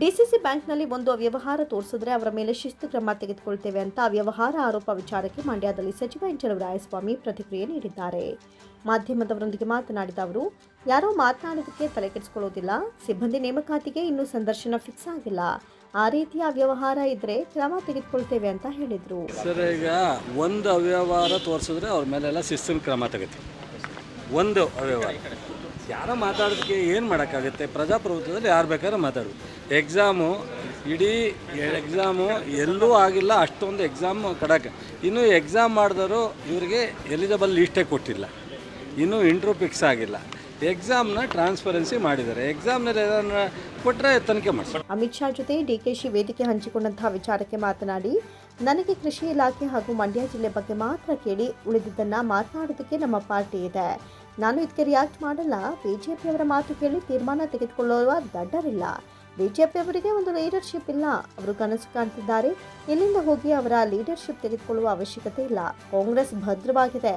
DCC ಬ್ಯಾಂಕ್ನಲ್ಲಿ ಒಂದು ಅವ್ಯವಹಾರ ತೋರಿಸಿದ್ರೆ ಅವರ ಮೇಲೆ ಶಿಸ್ತು ಕ್ರಮ ತೆಗೆದುಕೊಳ್ತೇವೆ ಅಂತ ಅವ್ಯವಹಾರ ಆರೋಪ ವಿಚಾರಕ್ಕೆ ಮಂಡ್ಯದಲ್ಲಿ ಸಚಿವ ರಾಯಸ್ವಾಮಿ ಪ್ರತಿಕ್ರಿಯೆ ನೀಡಿದ್ದಾರೆ. ಮಾಧ್ಯಮದವರೊಂದಿಗೆ ಮಾತನಾಡಿದ ಅವರು, ಯಾರೋ ಮಾತನಾಡೋದಕ್ಕೆ ತಲೆ ಕೆಡಿಸ್ಕೊಳ್ಳೋದಿಲ್ಲ ಸಿಬ್ಬಂದಿ ನೇಮಕಾತಿಗೆ ಇನ್ನೂ ಸಂದರ್ಶನ ಫಿಕ್ಸ್ ಆಗಿಲ್ಲ. ಆ ರೀತಿಯ ಅವ್ಯವಹಾರ ಇದ್ರೆ ಕ್ರಮ ತೆಗೆದುಕೊಳ್ತೇವೆ ಅಂತ ಹೇಳಿದರು. ಸರ್, ಈಗ ಒಂದು ಅವ್ಯವಹಾರ ತೋರಿಸಿದ್ರೆ ಅವ್ರ ಮೇಲೆಲ್ಲ ಶಿಸ್ತಿನ ಕ್ರಮ ತಗೋತೀವಿ ಒಂದು ಅವ್ಯವಹಾರ. ಯಾರೋ ಮಾತಾಡೋದಕ್ಕೆ ಏನು ಮಾಡೋಕ್ಕಾಗುತ್ತೆ? ಪ್ರಜಾಪ್ರಭುತ್ವದಲ್ಲಿ ಯಾರು ಬೇಕಾದ್ರೂ ಮಾತಾಡೋದು ಎಕ್ಸಾಮು ಇಡೀ ಎಕ್ಸಾಮು ಎಲ್ಲೂ ಆಗಿಲ್ಲ, ಅಷ್ಟೊಂದು ಎಕ್ಸಾಮ್ ಕಡಕ್ಕೆ ಇನ್ನು ಎಕ್ಸಾಮ್ ಮಾಡಿದವರು ಇವರಿಗೆ ಎಲಿಜಿಬಲ್ ಲೀಸ್ಟೇ ಕೊಟ್ಟಿಲ್ಲ. ಇನ್ನೂ ಇಂಟ್ರೂ ಫಿಕ್ಸ್ ಆಗಿಲ್ಲ. ಎಕ್ಸಾಮ್ನ ಟ್ರಾನ್ಸ್ಪರೆನ್ಸಿ ಮಾಡಿದ್ದಾರೆ. ಎಕ್ಸಾಮ್ನಲ್ಲಿ ಏನಾದ್ರು ಕೊಟ್ಟರೆ ತನಿಖೆ ಮಾಡಿಸ್ತಾರೆ ಅಮಿತ್ ಶಾ ಜೊತೆ ಡಿಕೆಶಿ ವೇದಿಕೆ ಹಂಚಿಕೊಂಡಂತಹ ವಿಚಾರಕ್ಕೆ ಮಾತನಾಡಿ, ನನಗೆ ಕೃಷಿ ಇಲಾಖೆ ಹಾಗೂ ಮಂಡ್ಯ ಜಿಲ್ಲೆ ಬಗ್ಗೆ ಮಾತ್ರ ಕೇಳಿ ಉಳಿದಿದ್ದನ್ನು ಮಾತನಾಡೋದಕ್ಕೆ ನಮ್ಮ ಪಾರ್ಟಿ ಇದೆ. ನಾನು ಇದಕ್ಕೆ ರಿಯಾಕ್ಟ್ ಮಾಡಲ್ಲ. ಬಿಜೆಪಿಯವರ ಮಾತು ಕೇಳಿ ತೀರ್ಮಾನ ತೆಗೆದುಕೊಳ್ಳುವ ದಡ್ಡರಿಲ್ಲ. ಬಿಜೆಪಿಯವರಿಗೆ ಒಂದು ಲೀಡರ್ಶಿಪ್ ಇಲ್ಲ. ಅವರು ಕನಸು ಕಾಣ್ತಿದ್ದಾರೆ. ಇಲ್ಲಿಂದ ಹೋಗಿ ಅವರ ಲೀಡರ್ಶಿಪ್ ತೆಗೆದುಕೊಳ್ಳುವ ಅವಶ್ಯಕತೆ ಇಲ್ಲ. ಕಾಂಗ್ರೆಸ್ ಭದ್ರವಾಗಿದೆ.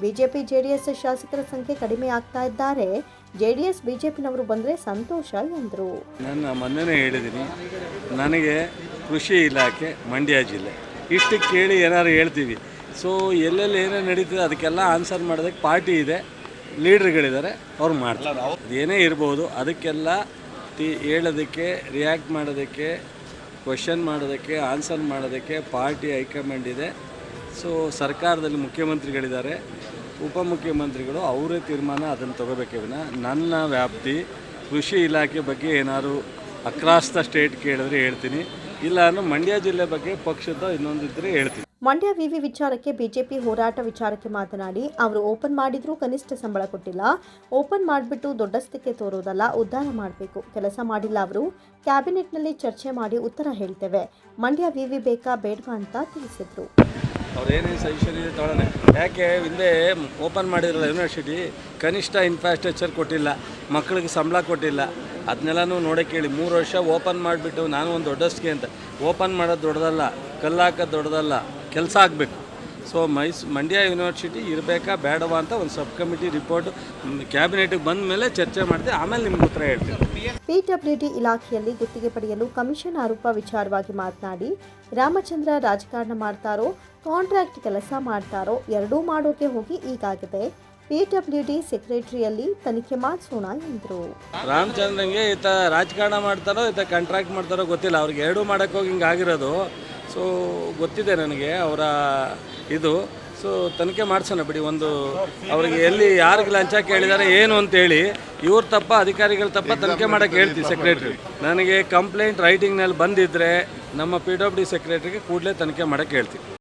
ಬಿಜೆಪಿ ಜೆಡಿಎಸ್ ಶಾಸಕರ ಸಂಖ್ಯೆ ಕಡಿಮೆ ಆಗ್ತಾ ಇದ್ದಾರೆ. ಜೆಡಿಎಸ್ ಬಿಜೆಪಿನವರು ಬಂದರೆ ಸಂತೋಷ ಎಂದರು. ನನ್ನ ಮೊನ್ನೆನೇ ಹೇಳಿದ್ದೀನಿ. ನನಗೆ ಕೃಷಿ ಇಲಾಖೆ, ಮಂಡ್ಯ ಜಿಲ್ಲೆ. ಇಷ್ಟು ಕೇಳಿ ಏನಾದ್ರು ಹೇಳ್ತೀವಿ. ಸೊ ಎಲ್ಲೆಲ್ಲಿ ಏನೇನು ನಡೀತದೆ ಅದಕ್ಕೆಲ್ಲ ಆನ್ಸರ್ ಮಾಡೋದಕ್ಕೆ ಪಾರ್ಟಿ ಇದೆ. ಲೀಡ್ರ್ಗಳಿದ್ದಾರೆ ಅವ್ರು ಮಾಡ್ತಾರೆ. ಏನೇ ಇರ್ಬೋದು ಅದಕ್ಕೆಲ್ಲ ತಿ ಹೇಳೋದಕ್ಕೆ ರಿಯಾಕ್ಟ್ ಮಾಡೋದಕ್ಕೆ ಕ್ವಶನ್ ಮಾಡೋದಕ್ಕೆ ಆನ್ಸರ್ ಮಾಡೋದಕ್ಕೆ ಪಾರ್ಟಿ ಹೈಕಮಾಂಡ್ ಇದೆ. ಸೊ ಸರ್ಕಾರದಲ್ಲಿ ಮುಖ್ಯಮಂತ್ರಿಗಳಿದ್ದಾರೆ. ಉಪಮುಖ್ಯಮಂತ್ರಿಗಳು ಅವರೇ ತೀರ್ಮಾನ ಅದನ್ನು ತಗೋಬೇಕೇ ವಿನ. ನನ್ನ ವ್ಯಾಪ್ತಿ ಕೃಷಿ ಇಲಾಖೆ ಬಗ್ಗೆ ಏನಾದರೂ ಅಕ್ರಾಸ್ ದ ಸ್ಟೇಟ್ ಕೇಳಿದ್ರೆ ಹೇಳ್ತೀನಿ. ಇಲ್ಲ ನಾನು ಮಂಡ್ಯ ಜಿಲ್ಲೆ ಬಗ್ಗೆ ಪಕ್ಷದ ಇನ್ನೊಂದಿದ್ರೆ ಹೇಳ್ತೀನಿ. ಮಂಡ್ಯ ವಿವಿ ವಿಚಾರಕ್ಕೆ ಬಿಜೆಪಿ ಹೋರಾಟ ವಿಚಾರಕ್ಕೆ ಮಾತನಾಡಿ, ಅವರು ಓಪನ್ ಮಾಡಿದ್ರೂ ಕನಿಷ್ಠ ಸಂಬಳ ಕೊಟ್ಟಿಲ್ಲ. ಓಪನ್ ಮಾಡಿಬಿಟ್ಟು ದೊಡ್ಡಸ್ತಕ್ಕೆ ತೋರೋದಲ್ಲ, ಉದ್ಧಾರ ಮಾಡಬೇಕು. ಕೆಲಸ ಮಾಡಿಲ್ಲ ಅವರು. ಕ್ಯಾಬಿನೆಟ್ನಲ್ಲಿ ಚರ್ಚೆ ಮಾಡಿ ಉತ್ತರ ಹೇಳ್ತೇವೆ. ಮಂಡ್ಯ ವಿವಿ ಬೇಕಾ ಬೇಡವಾ ಅಂತ ತಿಳಿಸಿದ್ರು. ಅವ್ರೇನೇ ಸಜೆಷನ್ ಇದೆ ತೊಗೊಳ್ಳೋಣ. ಯಾಕೆ, ಹಿಂದೆ ಓಪನ್ ಮಾಡಿದ್ರಲ್ಲ ಯೂನಿವರ್ಸಿಟಿ, ಕನಿಷ್ಠ ಇನ್ಫ್ರಾಸ್ಟ್ರಕ್ಚರ್ ಕೊಟ್ಟಿಲ್ಲ ಮಕ್ಕಳಿಗೆ ಸಂಬಳ ಕೊಟ್ಟಿಲ್ಲ. ಅದನ್ನೆಲ್ಲನೂ ನೋಡೋಕೆ ಹೇಳಿ ಮೂರು ವರ್ಷ ಓಪನ್ ಮಾಡಿಬಿಟ್ಟು ನಾನು ಒಂದು ದೊಡ್ಡಸ್ಗೆ ಅಂತ. ಓಪನ್ ಮಾಡೋದು ದೊಡ್ಡದಲ್ಲ ಕಲ್ಲಾಕೋದು ದೊಡ್ಡದಲ್ಲ, ಕೆಲಸ ಆಗಬೇಕು. ಸೊ ಮೈಸ್ ಮಂಡ್ಯ ಯೂನಿವರ್ಸಿಟಿ ಇರಬೇಕಾ ಬೇಡವಾ ಅಂತ ಒಂದು ಸಬ್ ಕಮಿಟಿ ರಿಪೋರ್ಟ್ ಕ್ಯಾಬಿನೆಟ್ಗೆ ಬಂದ ಮೇಲೆ ಚರ್ಚೆ ಮಾಡಿದೆ ಆಮೇಲೆ ನಿಮ್ಗೆ ಉತ್ತರ ಹೇಳ್ತೀನಿ. ಪಿಡಬ್ಲ್ಯೂಡಿ ಇಲಾಖೆಯಲ್ಲಿ ಗುತ್ತಿಗೆ ಪಡೆಯಲು ಕಮಿಷನ್ ಆರೋಪ ವಿಚಾರವಾಗಿ ಮಾತನಾಡಿ ರಾಮಚಂದ್ರ ರಾಜಕಾರಣ ಮಾಡ್ತಾರೋ ಕಾಂಟ್ರಾಕ್ಟ್ ಕೆಲಸ ಮಾಡ್ತಾರೋ ಎರಡೂ ಮಾಡೋಕೆ ಹೋಗಿ ಈಗಾಗಿದೆ ಪಿಡಬ್ಲ್ಯೂಡಿ ಸೆಕ್ರೆಟರಿಯಲ್ಲಿ ತನಿಖೆ ಮಾಡಿಸೋಣ ಎಂದರು. ರಾಮಚಂದ್ರಂಗೆ ಈತ ರಾಜಕಾರಣ ಮಾಡ್ತಾರೋ ಈತ ಕಾಂಟ್ರಾಕ್ಟ್ ಮಾಡ್ತಾರೋ ಗೊತ್ತಿಲ್ಲ ಅವ್ರಿಗೆ ಎರಡೂ ಮಾಡೋಕ್ಕೆ ಹೋಗಿ ಹಿಂಗೆ ಆಗಿರೋದು ಸೊ ಗೊತ್ತಿದೆ ನನಗೆ ಅವರ ಇದು. ಸೊ ತನಿಖೆ ಮಾಡಿಸೋಣ ಬಿಡಿ ಒಂದು. ಅವರಿಗೆ ಎಲ್ಲಿ ಯಾರಿಗೆ ಲಂಚ ಕೇಳಿದ್ದಾರೆ ಏನು ಅಂತೇಳಿ ಇವ್ರ ತಪ್ಪ, ಅಧಿಕಾರಿಗಳ ತಪ್ಪ ತನಿಖೆ ಮಾಡೋಕ್ಕೆ ಹೇಳ್ತೀವಿ ಸೆಕ್ರೆಟ್ರಿ ನನಗೆ ಕಂಪ್ಲೇಂಟ್ ರೈಟಿಂಗ್ನಲ್ಲಿ ಬಂದಿದ್ದರೆ ನಮ್ಮ ಪಿ ಡಬ್ಲ್ಯೂ ಡಿ ಸೆಕ್ರೆಟ್ರಿಗೆ ಕೂಡಲೇ ತನಿಖೆ ಮಾಡೋಕ್ಕೆ ಹೇಳ್ತೀವಿ.